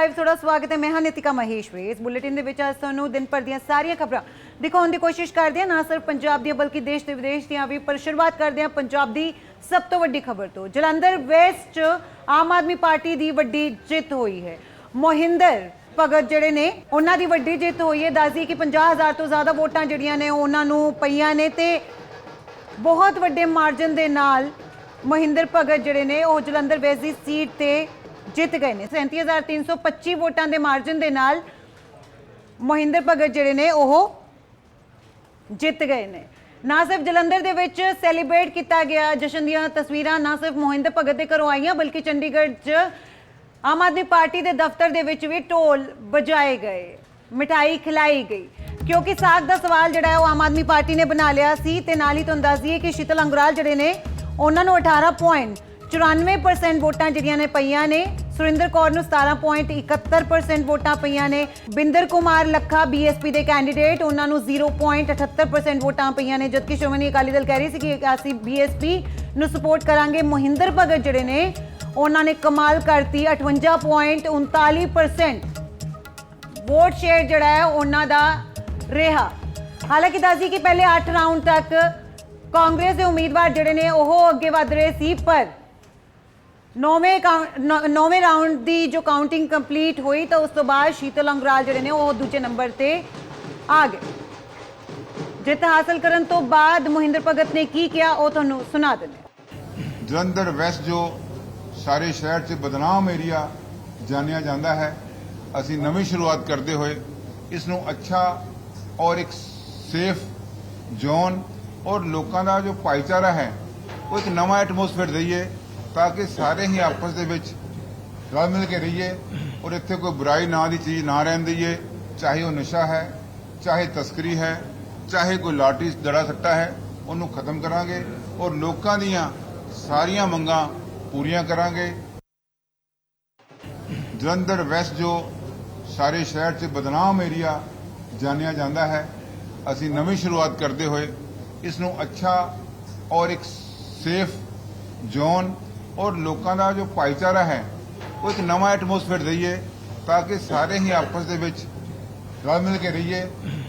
Live ਤੁਹਾਡਾ ਸਵਾਗਤ ਹੈ। ਮੈਂ ਹਾਂ ਨਿਤਿਕਾ ਮਹੇਸ਼ਵਰੀ ਇਸ ਬੁਲੇਟਿਨ ਦੇ ਵਿੱਚ ਅੱਜ ਤੁਹਾਨੂੰ ਦਿਨ ਭਰ ਦੀਆਂ ਸਾਰੀਆਂ ਖਬਰਾਂ ਦਿਖਾਉਣ ਦੀ ਕੋਸ਼ਿਸ਼ ਕਰਦੇ ਹਾਂ। ਨਾ ਸਿਰਫ ਪੰਜਾਬ ਦੀਆਂ, ਬਲਕਿ ਦੇਸ਼ ਤੇ ਵਿਦੇਸ਼ ਦੀਆਂ ਵੀ, ਪਰ ਸ਼ੁਰੂਆਤ ਕਰਦੇ ਹਾਂ ਪੰਜਾਬ ਦੀ ਸਭ ਤੋਂ ਵੱਡੀ ਖਬਰ ਤੋਂ। ਜਲੰਧਰ ਵੈਸਟ ਆਮ ਆਦਮੀ ਪਾਰਟੀ ਦੀ ਵੱਡੀ ਜਿੱਤ ਹੋਈ ਹੈ। ਮੋਹਿੰਦਰ ਭਗਤ ਜਿਹੜੇ ਨੇ, ਉਹਨਾਂ ਦੀ ਵੱਡੀ ਜਿੱਤ ਹੋਈ ਹੈ। ਦੱਸਦੀ ਕਿ 50000 ਤੋਂ ਜ਼ਿਆਦਾ ਵੋਟਾਂ ਜਿਹੜੀਆਂ ਨੇ, ਉਹਨਾਂ ਨੂੰ ਪਈਆਂ ਨੇ ਤੇ ਬਹੁਤ ਵੱਡੇ ਮਾਰਜਨ ਦੇ ਨਾਲ ਮਹਿੰਦਰ ਭਗਤ ਜਿਹੜੇ ਨੇ, ਉਹ ਜਲੰਧਰ ਵੈਸਟ ਦੀ ਸੀਟ ਤੇ ਜਿੱਤ ਗਏ ਨੇ। 37325 ਵੋਟਾਂ ਦੇ ਮਾਰਜਨ ਦੇ ਨਾਲ ਮਹਿੰਦਰ ਭਗਤ ਜਿਹੜੇ ਨੇ, ਉਹ ਜਿੱਤ ਗਏ ਨੇ। ਨਾ ਸਿਰਫ ਜਲੰਧਰ ਦੇ ਵਿੱਚ ਸੈਲੀਬ੍ਰੇਟ ਕੀਤਾ ਗਿਆ ਜਸ਼ਨ ਦੀਆਂ ਤਸਵੀਰਾਂ, ਨਾ ਸਿਰਫ ਮੋਹਿੰਦਰ ਭਗਤ ਦੇ ਘਰੋਂ ਆਈਆਂ, ਬਲਕਿ ਚੰਡੀਗੜ੍ਹ 'ਚ ਆਮ ਆਦਮੀ ਪਾਰਟੀ ਦੇ ਦਫ਼ਤਰ ਦੇ ਵਿੱਚ ਵੀ ਢੋਲ ਵਜਾਏ ਗਏ, ਮਿਠਾਈ ਖਿਲਾਈ ਗਈ। ਕਿਉਂਕਿ ਸਾਗ ਦਾ ਸਵਾਲ ਜਿਹੜਾ ਹੈ, ਉਹ ਆਮ ਆਦਮੀ ਪਾਰਟੀ ਨੇ ਬਣਾ ਲਿਆ ਸੀ ਤੇ ਨਾਲ ਹੀ ਤੁਹਾਨੂੰ ਦੱਸ ਦਈਏ ਕਿ ਸ਼ੀਤਲ ਅੰਗਰਾਲ ਜਿਹੜੇ ਨੇ, ਉਹਨਾਂ ਨੂੰ 18.94% ਵੋਟਾਂ ਜਿਹੜੀਆਂ ਨੇ ਪਈਆਂ ਨੇ। ਸੁਰਿੰਦਰ ਕੌਰ ਨੂੰ 17.71% ਵੋਟਾਂ ਪਈਆਂ ਨੇ। ਬਿੰਦਰ ਕੁਮਾਰ ਲੱਖਾ ਬੀਐਸਪੀ ਦੇ ਕੈਂਡੀਡੇਟ ਉਹਨਾਂ ਨੂੰ 0.78% ਵੋਟਾਂ ਪਈਆਂ ਨੇ। ਜਦਕਿ ਸ਼੍ਰੋਮਣੀ ਅਕਾਲੀ ਦਲ ਕਹਿ ਰਹੀ ਸੀ ਕਿ ਅਸੀਂ ਬੀਐਸਪੀ ਨੂੰ ਸਪੋਰਟ ਕਰਾਂਗੇ। ਮੋਹਿੰਦਰ ਭਗਤ ਜਿਹੜੇ ਨੇ, ਉਹਨਾਂ ਨੇ ਕਮਾਲ ਕਰਤੀ 58.39% ਵੋਟ ਸ਼ੇਅਰ ਜਿਹੜਾ ਹੈ, ਉਹਨਾਂ ਦਾ ਰਿਹਾ। ਹਾਲਾਂਕਿ ਦੱਸਦੀ ਕਿ ਪਹਿਲੇ 8 ਰਾਊਂਡ ਤੱਕ ਕਾਂਗਰਸ ਦੇ ਉਮੀਦਵਾਰ ਜਿਹੜੇ ਨੇ, ਉਹ ਅੱਗੇ ਵਧ ਰਹੇ ਸੀ, ਪਰ ਨੌਵੇਂ ਕਾਊਂ- ਨੌ- ਨੌਵੇਂ ਰਾਊਂਡ ਦੀ ਜੋ ਕਾਊਂਟਿੰਗ ਕੰਪਲੀਟ ਹੋਈ, ਤਾਂ ਉਸ ਤੋਂ ਬਾਅਦ ਸ਼ੀਤਲ ਅੰਗਰਾਲ ਜਿਹੜੇ ਨੇ, ਉਹ ਦੂਜੇ ਨੰਬਰ ਤੇ ਆ ਗਏ ਜਿੱਤ ਹਾਸਲ ਕਰਨ ਤੋਂ ਬਾਅਦ ਮੋਹਿੰਦਰ ਭਗਤ ਨੇ ਕੀ ਕਿਹਾ, ਉਹ ਤੁਹਾਨੂੰ ਸੁਣਾ ਦਿੰਦੇ ਹਾਂ। ਜਲੰਧਰ ਵੈਸਟ ਜੋ ਸਾਰੇ ਸ਼ਹਿਰ 'ਚ ਬਦਨਾਮ ਏਰੀਆ ਜਾਣਿਆ ਜਾਂਦਾ ਹੈ, ਅਸੀਂ ਨਵੀਂ ਸ਼ੁਰੂਆਤ ਕਰਦੇ ਹੋਏ ਇਸ ਨੂੰ ਅੱਛਾ ਔਰ ਇੱਕ ਸੇਫ ਜ਼ੋਨ ਔਰ ਲੋਕਾਂ ਦਾ ਜੋ ਭਾਈਚਾਰਾ ਹੈ, ਉਹ ਇੱਕ ਨਵਾਂ ਐਟਮੋਸਫੇਅਰ ਦਈਏ ਤਾਂ ਕਿ ਸਾਰੇ ਹੀ ਆਪਸ ਦੇ ਵਿੱਚ ਰਲ ਮਿਲ ਕੇ ਰਹੀਏ ਔਰ ਇੱਥੇ ਕੋਈ ਬੁਰਾਈ ਨਾਂ ਦੀ ਚੀਜ਼ ਨਾ ਰਹਿਣ ਦਈਏ, ਚਾਹੇ ਉਹ ਨਸ਼ਾ ਹੈ, ਚਾਹੇ ਤਸਕਰੀ ਹੈ, ਚਾਹੇ ਕੋਈ ਲਾਟਰੀ ਦੜਾ ਸੱਟਾ ਹੈ, ਉਹਨੂੰ ਖਤਮ ਕਰਾਂਗੇ ਔਰ ਲੋਕਾਂ ਦੀਆਂ ਸਾਰੀਆਂ ਮੰਗਾਂ ਪੂਰੀਆਂ ਕਰਾਂਗੇ। ਜਲੰਧਰ ਵੈਸਟ ਜੋ ਸਾਰੇ ਸ਼ਹਿਰ 'ਚ ਬਦਨਾਮ ਏਰੀਆ ਜਾਣਿਆ ਜਾਂਦਾ ਹੈ, ਅਸੀਂ ਨਵੀਂ ਸ਼ੁਰੂਆਤ ਕਰਦੇ ਹੋਏ ਇਸ ਨੂੰ ਅੱਛਾ ਔਰ ਇੱਕ ਸੇਫ ਜ਼ੋਨ ਔਰ ਲੋਕਾਂ ਦਾ ਜੋ ਭਾਈਚਾਰਾ ਹੈ, ਉਹ ਇੱਕ ਨਵਾਂ ਐਟਮੋਸਫੇਅਰ ਦਈਏ ਤਾਂ ਕਿ ਸਾਰੇ ਹੀ ਆਪਸ ਦੇ ਵਿੱਚ ਰਲ ਮਿਲ ਕੇ ਰਹੀਏ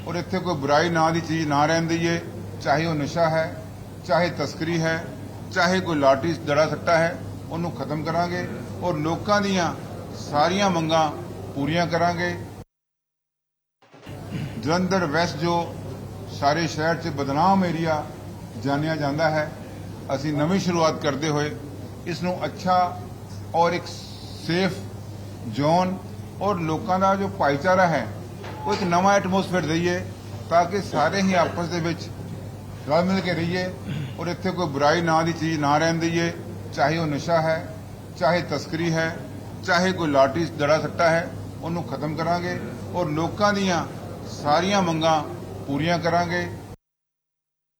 ਔਰ ਇੱਥੇ ਕੋਈ ਬੁਰਾਈ ਨਾਂ ਦੀ ਚੀਜ਼ ਨਾ ਰਹਿਣ ਦਈਏ, ਚਾਹੇ ਉਹ ਨਸ਼ਾ ਹੈ, ਚਾਹੇ ਤਸਕਰੀ ਹੈ, ਚਾਹੇ ਕੋਈ ਲਾਟਰੀ ਦੜਾ ਸੱਟਾ ਹੈ, ਉਹਨੂੰ ਖਤਮ ਕਰਾਂਗੇ ਔਰ ਲੋਕਾਂ ਦੀਆਂ ਸਾਰੀਆਂ ਮੰਗਾਂ ਪੂਰੀਆਂ ਕਰਾਂਗੇ। ਜਲੰਧਰ ਵੈਸਟ ਜੋ ਸਾਰੇ ਸ਼ਹਿਰ 'ਚ ਬਦਨਾਮ ਏਰੀਆ ਜਾਣਿਆ ਜਾਂਦਾ ਹੈ, ਅਸੀਂ ਨਵੀਂ ਸ਼ੁਰੂਆਤ ਕਰਦੇ ਹੋਏ ਇਸ ਨੂੰ ਅੱਛਾ ਔਰ ਇੱਕ ਸੇਫ ਜ਼ੋਨ ਔਰ ਲੋਕਾਂ ਦਾ ਜੋ ਭਾਈਚਾਰਾ ਹੈ, ਉਹ ਇੱਕ ਨਵਾਂ ਐਟਮੋਸਫੇਅਰ ਦਈਏ ਤਾਂ ਕਿ ਸਾਰੇ ਹੀ ਆਪਸ ਦੇ ਵਿੱਚ ਰਲ ਮਿਲ ਕੇ ਰਹੀਏ ਔਰ ਇੱਥੇ ਕੋਈ ਬੁਰਾਈ ਨਾਂ ਦੀ ਚੀਜ਼ ਨਾ ਰਹਿਣ ਦਈਏ, ਚਾਹੇ ਉਹ ਨਸ਼ਾ ਹੈ, ਚਾਹੇ ਤਸਕਰੀ ਹੈ, ਚਾਹੇ ਕੋਈ ਲਾਟਰੀ ਦੜਾ ਸੱਟਾ ਹੈ, ਉਹਨੂੰ ਖਤਮ ਕਰਾਂਗੇ ਔਰ ਲੋਕਾਂ ਦੀਆਂ ਸਾਰੀਆਂ ਮੰਗਾਂ ਪੂਰੀਆਂ ਕਰਾਂਗੇ